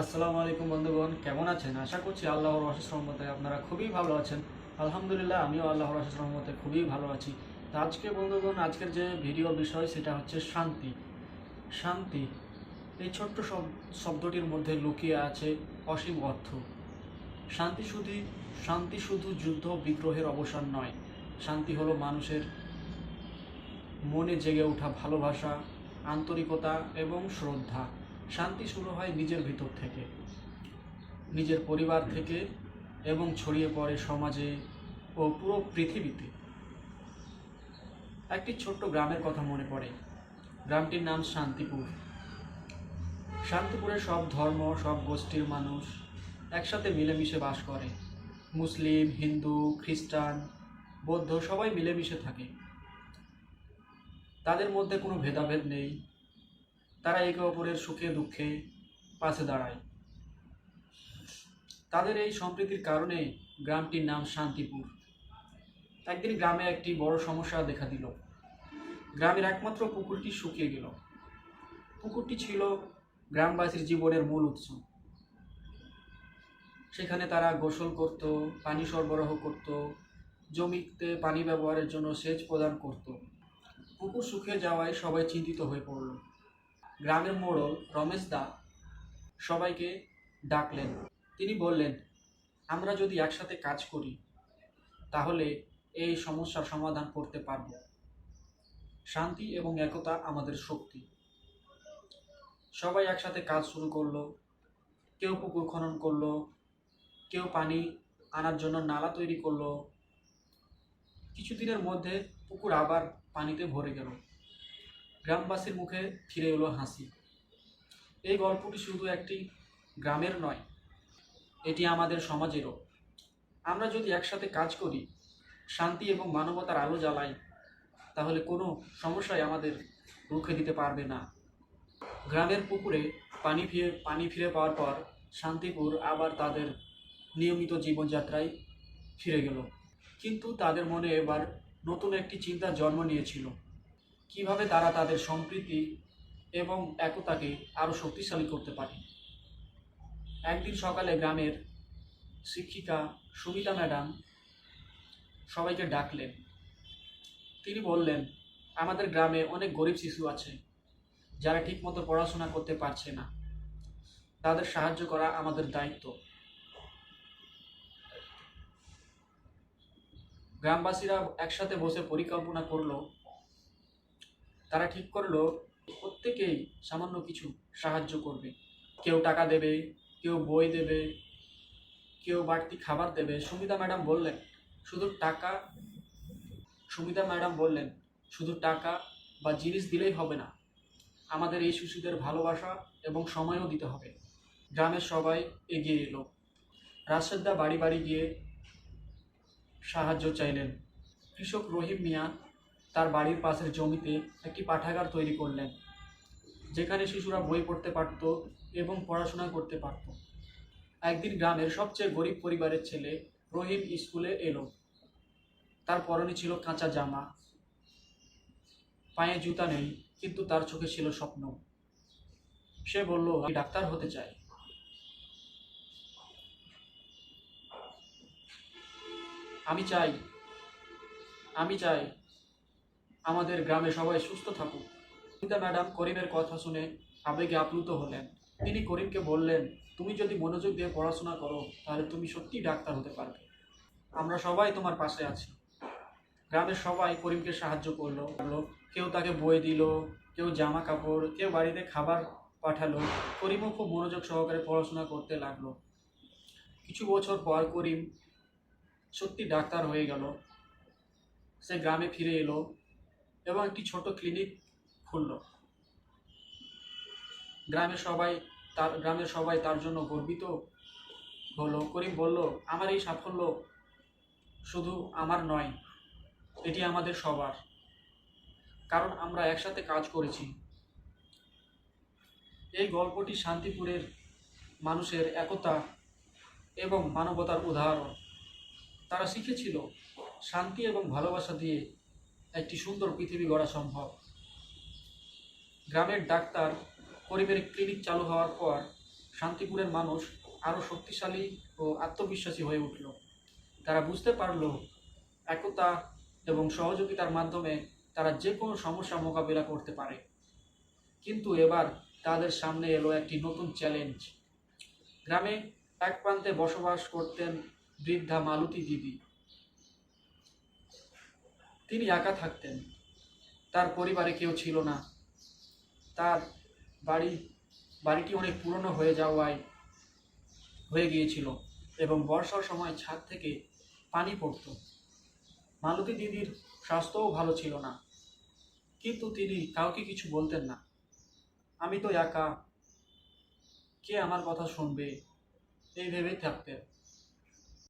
আসসালামু আলাইকুম বন্ধুগণ, কেমন আছেন? আশা করছি আল্লাহর অশেষ রহমতে আপনারা খুবই ভালো আছেন। আলহামদুলিল্লাহ, আমিও আল্লাহর অশেষ রহমতে খুবই ভালো আছি। তো আজকে বন্ধুগণ, আজকের যে ভিডিও বিষয়, সেটা হচ্ছে শান্তি। শান্তি, এই ছোট্ট শব শব্দটির মধ্যে লুকিয়ে আছে অসীম অর্থ। শান্তি শুধু শান্তি শুধু যুদ্ধ বিগ্রহের অবসান নয়। শান্তি হলো মানুষের মনে জেগে ওঠা ভালোবাসা, আন্তরিকতা এবং শ্রদ্ধা। শান্তি শুরু হয় নিজের ভিতর থেকে, নিজের পরিবার থেকে এবং ছড়িয়ে পড়ে সমাজে ও পুরো পৃথিবীতে। একটি ছোট্ট গ্রামের কথা মনে পড়ে। গ্রামটির নাম শান্তিপুর। শান্তিপুরে সব ধর্ম, সব গোষ্ঠীর মানুষ একসাথে মিলেমিশে বাস করে। মুসলিম, হিন্দু, খ্রিস্টান, বৌদ্ধ সবাই মিলেমিশে থাকে। তাদের মধ্যে কোনো ভেদাভেদ নেই। তারা একে অপরের সুখে, দুঃখে পাশে দাঁড়ায়। তাদের এই সম্প্রীতির কারণে গ্রামটির নাম শান্তিপুর। একদিন গ্রামে একটি বড় সমস্যা দেখা দিল। গ্রামের একমাত্র পুকুরটি শুকিয়ে গেল। পুকুরটি ছিল গ্রামবাসীর জীবনের মূল উৎস। সেখানে তারা গোসল করত, পানি সরবরাহ করত, জমিতে পানি ব্যবহারের জন্য সেচ প্রদান করত। পুকুর শুকিয়ে যাওয়ায় সবাই চিন্তিত হয়ে পড়ল। গ্রামের মোড়ল রমেশ দা সবাইকে ডাকলেন। তিনি বললেন, আমরা যদি একসাথে কাজ করি, তাহলে এই সমস্যার সমাধান করতে পারব। শান্তি এবং একতা আমাদের শক্তি। সবাই একসাথে কাজ শুরু করল। কেউ পুকুর খনন করল, কেউ পানি আনার জন্য নালা তৈরি করল। কিছুদিনের মধ্যে পুকুর আবার পানিতে ভরে গেল। গ্রামবাসীর মুখে ফিরে এলো হাসি। এই গল্পটি শুধু একটি গ্রামের নয়, এটি আমাদের সমাজেরও। আমরা যদি একসাথে কাজ করি, শান্তি এবং মানবতার আলো জ্বালাই, তাহলে কোনো সমস্যাই আমাদের রুখে দিতে পারবে না। গ্রামের পুকুরে পানি ফিরে পানি ফিরে পাওয়ার পর শান্তিপুর আবার তাদের নিয়মিত জীবনযাত্রায় ফিরে গেল। কিন্তু তাদের মনে এবার নতুন একটি চিন্তা জন্ম নিয়েছিল। কীভাবে তারা তাদের সম্প্রীতি এবং একতাকে আরও শক্তিশালী করতে পারে। একদিন সকালে গ্রামের শিক্ষিকা সুমিতা ম্যাডাম সবাইকে ডাকলেন। তিনি বললেন, আমাদের গ্রামে অনেক গরিব শিশু আছে, যারা ঠিকমতো পড়াশোনা করতে পারছে না। তাদের সাহায্য করা আমাদের দায়িত্ব। গ্রামবাসীরা একসাথে বসে পরিকল্পনা করল তারা ঠিক করল, প্রত্যেকেই সামান্য কিছু সাহায্য করবে। কেউ টাকা দেবে, কেউ বই দেবে, কেউ বাড়তি খাবার দেবে। সুমিতা ম্যাডাম বললেন, শুধু টাকা সুমিতা ম্যাডাম বললেন, শুধু টাকা বা জিনিস দিলেই হবে না। আমাদের এই শিশুদের ভালোবাসা এবং সময়ও দিতে হবে। গ্রামের সবাই এগিয়ে এলো। রাশেদদা বাড়ি বাড়ি গিয়ে সাহায্য চাইলেন। কৃষক রহিম মিয়া তার বাড়ির পাশের জমিতে একটি পাঠাগার তৈরি করলেন, যেখানে শিশুরা বই পড়তে পারত এবং পড়াশোনা করতে পারত। একদিন গ্রামের সবচেয়ে গরিব পরিবারের ছেলে রহিম স্কুলে এলো। তার পরনে ছিল কাঁচা জামা, পায়ে জুতা নেই, কিন্তু তার চোখে ছিল স্বপ্ন। সে বলল, আমি ডাক্তার হতে চাই। আমি চাই আমি চাই। আমাদের গ্রামে সবাই সুস্থ থাকুক। সুমিতা ম্যাডাম করিমের কথা শুনে আবেগে আপ্লুত হলেন। তিনি করিমকে বললেন, তুমি যদি মনোযোগ দিয়ে পড়াশোনা করো, তাহলে তুমি সত্যিই ডাক্তার হতে পারবে। আমরা সবাই তোমার পাশে আছি। গ্রামের সবাই করিমকে সাহায্য করল। করল। কেউ তাকে বই দিল, কেউ জামা কাপড় কেউ বাড়িতে খাবার পাঠালো। করিমও খুব মনোযোগ সহকারে পড়াশোনা করতে লাগল। কিছু বছর পর করিম সত্যি ডাক্তার হয়ে গেল। সে গ্রামে ফিরে এলো। এবং একটি ছোট ক্লিনিক খুলল। গ্রামের সবাই তার, গ্রামের সবাই তার জন্য গর্বিত হলো। করিম বলল, আমার এই সাফল্য শুধু আমার নয়, এটি আমাদের সবার। কারণ আমরা একসাথে কাজ করেছি। এই গল্পটি শান্তিপুরের মানুষের একতা এবং মানবতার উদাহরণ। তারা শিখেছিল শান্তি এবং ভালোবাসা দিয়ে একটি সুন্দর পৃথিবী গড়া সম্ভব। গ্রামের ডাক্তার পরিবারের ক্লিনিক চালু হওয়ার পর শান্তিপুরের মানুষ আরও শক্তিশালী ও আত্মবিশ্বাসী হয়ে উঠল। তারা বুঝতে পারল একতা এবং সহযোগিতার মাধ্যমে তারা যে কোনো সমস্যা মোকাবিলা করতে পারে। কিন্তু এবার তাদের সামনে এলো একটি নতুন চ্যালেঞ্জ। গ্রামে এক প্রান্তে বসবাস করতেন বৃদ্ধা মালতী দিদি। তিনি একা থাকতেন। তার পরিবারে কেউ ছিল না। তার বাড়ি, বাড়িটি অনেক পুরনো হয়ে যাওয়ায়, হয়ে গিয়েছিল এবং বর্ষার সময় ছাদ থেকে পানি পড়তো। মালতী দিদির স্বাস্থ্যও ভালো ছিল না, কিন্তু তিনি কাউকে কিছু বলতেন না। আমি তো একা, কে আমার কথা শুনবে? এই ভেবেই থাকতেন।